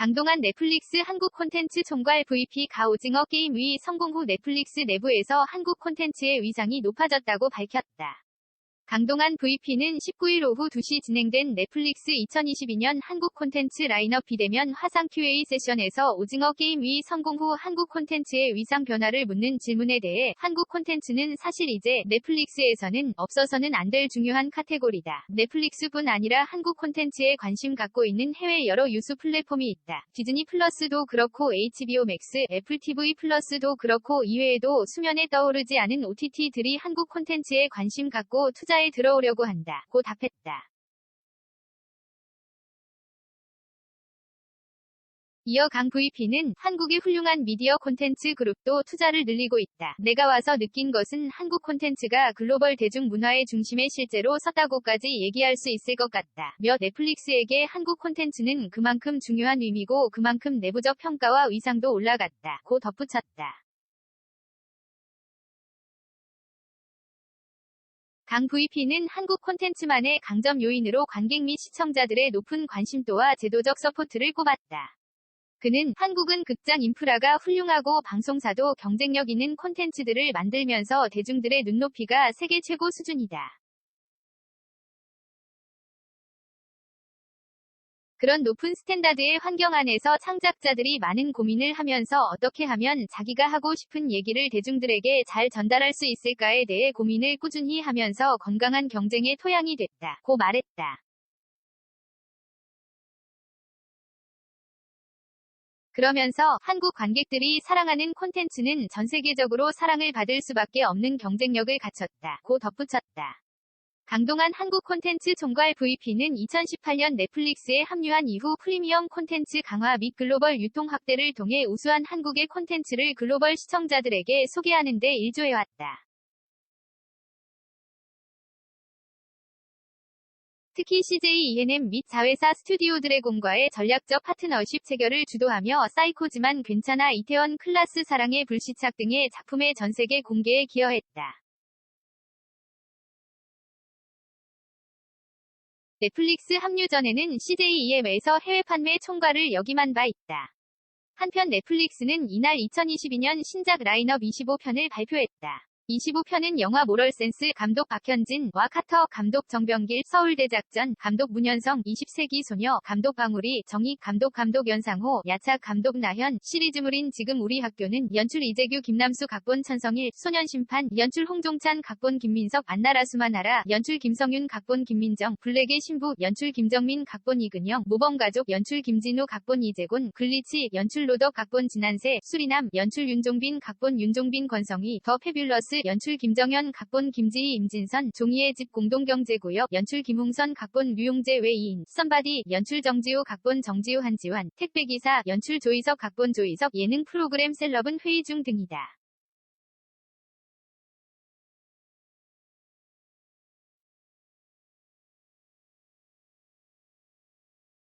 강동한 넷플릭스 한국 콘텐츠 총괄 VP 가 오징어 게임 위 성공 후 넷플릭스 내부에서 한국 콘텐츠의 위상이 높아졌다고 밝혔다. 강동한 VP는 19일 오후 2시 진행된 넷플릭스 2022년 한국 콘텐츠 라인업 비대면 화상 Q&A 세션에서 오징어 게임 위 성공 후 한국 콘텐츠의 위상 변화를 묻는 질문에 대해 한국 콘텐츠는 사실 이제 넷플릭스에서는 없어서는 안 될 중요한 카테고리다. 넷플릭스뿐 아니라 한국 콘텐츠에 관심 갖고 있는 해외 여러 유수 플랫폼이 있다. 디즈니 플러스도 그렇고 HBO 맥스, 애플 TV 플러스도 그렇고 이외에도 수면에 떠오르지 않은 OTT들이 한국 콘텐츠에 관심 갖고 투자 회사에 들어오려고 한다. 고 답했다. 이어 강 VP는 한국의 훌륭한 미디어 콘텐츠 그룹도 투자를 늘리고 있다. 내가 와서 느낀 것은 한국 콘텐츠가 글로벌 대중문화의 중심에 실제로 섰다고까지 얘기할 수 있을 것 같다. 며 넷플릭스에게 한국 콘텐츠는 그만큼 중요한 의미고 그만큼 내부적 평가와 위상도 올라갔다. 고 덧붙였다. 강 VP는 한국 콘텐츠만의 강점 요인으로 관객 및 시청자들의 높은 관심도와 제도적 서포트를 꼽았다. 그는 한국은 극장 인프라가 훌륭하고 방송사도 경쟁력 있는 콘텐츠들을 만들면서 대중들의 눈높이가 세계 최고 수준이다. 그런 높은 스탠다드의 환경 안에서 창작자들이 많은 고민을 하면서 어떻게 하면 자기가 하고 싶은 얘기를 대중들에게 잘 전달할 수 있을까에 대해 고민을 꾸준히 하면서 건강한 경쟁의 토양이 됐다. 고 말했다. 그러면서 한국 관객들이 사랑하는 콘텐츠는 전 세계적으로 사랑을 받을 수밖에 없는 경쟁력을 갖췄다. 고 덧붙였다. 강동한 한국 콘텐츠 총괄 VP는 2018년 넷플릭스에 합류한 이후 프리미엄 콘텐츠 강화 및 글로벌 유통 확대를 통해 우수한 한국의 콘텐츠를 글로벌 시청자들에게 소개하는 데 일조해왔다. 특히 CJ ENM 및 자회사 스튜디오 드래곤과의 전략적 파트너십 체결을 주도하며 사이코지만 괜찮아 이태원 클라스 사랑의 불시착 등의 작품의 전세계 공개에 기여했다. 넷플릭스 합류 전에는 CJEM에서 해외 판매 총괄을 역임한 바 있다. 한편 넷플릭스는 이날 2022년 신작 라인업 25편을 발표했다. 25편은 영화 모럴센스 감독 박현진와 카터 감독 정병길 서울대 작전 감독 문현성 20세기 소녀 감독 방울이 정익 감독 감독 연상호 야착 감독 나현 시리즈물인 지금 우리 학교는 연출 이재규 김남수 각본 천성일 소년 심판 연출 홍종찬 각본 김민석 안나라수만하라 연출 김성윤 각본 김민정 블랙의 신부 연출 김정민 각본 이근영 모범가족 연출 김진우 각본 이재곤 글리치 연출 로덕 각본 진한세 수리남 연출 윤종빈 각본 윤종빈 권성희 더 페뷸러스 연출 김정현 각본 김지희 임진선 종이의 집 공동경제구역 연출 김웅선 각본 류용재 외이인 썸바디 연출 정지호 각본 정지호 한지환 택배기사 연출 조이석 각본 조이석 예능 프로그램 셀럽은 회의 중 등이다.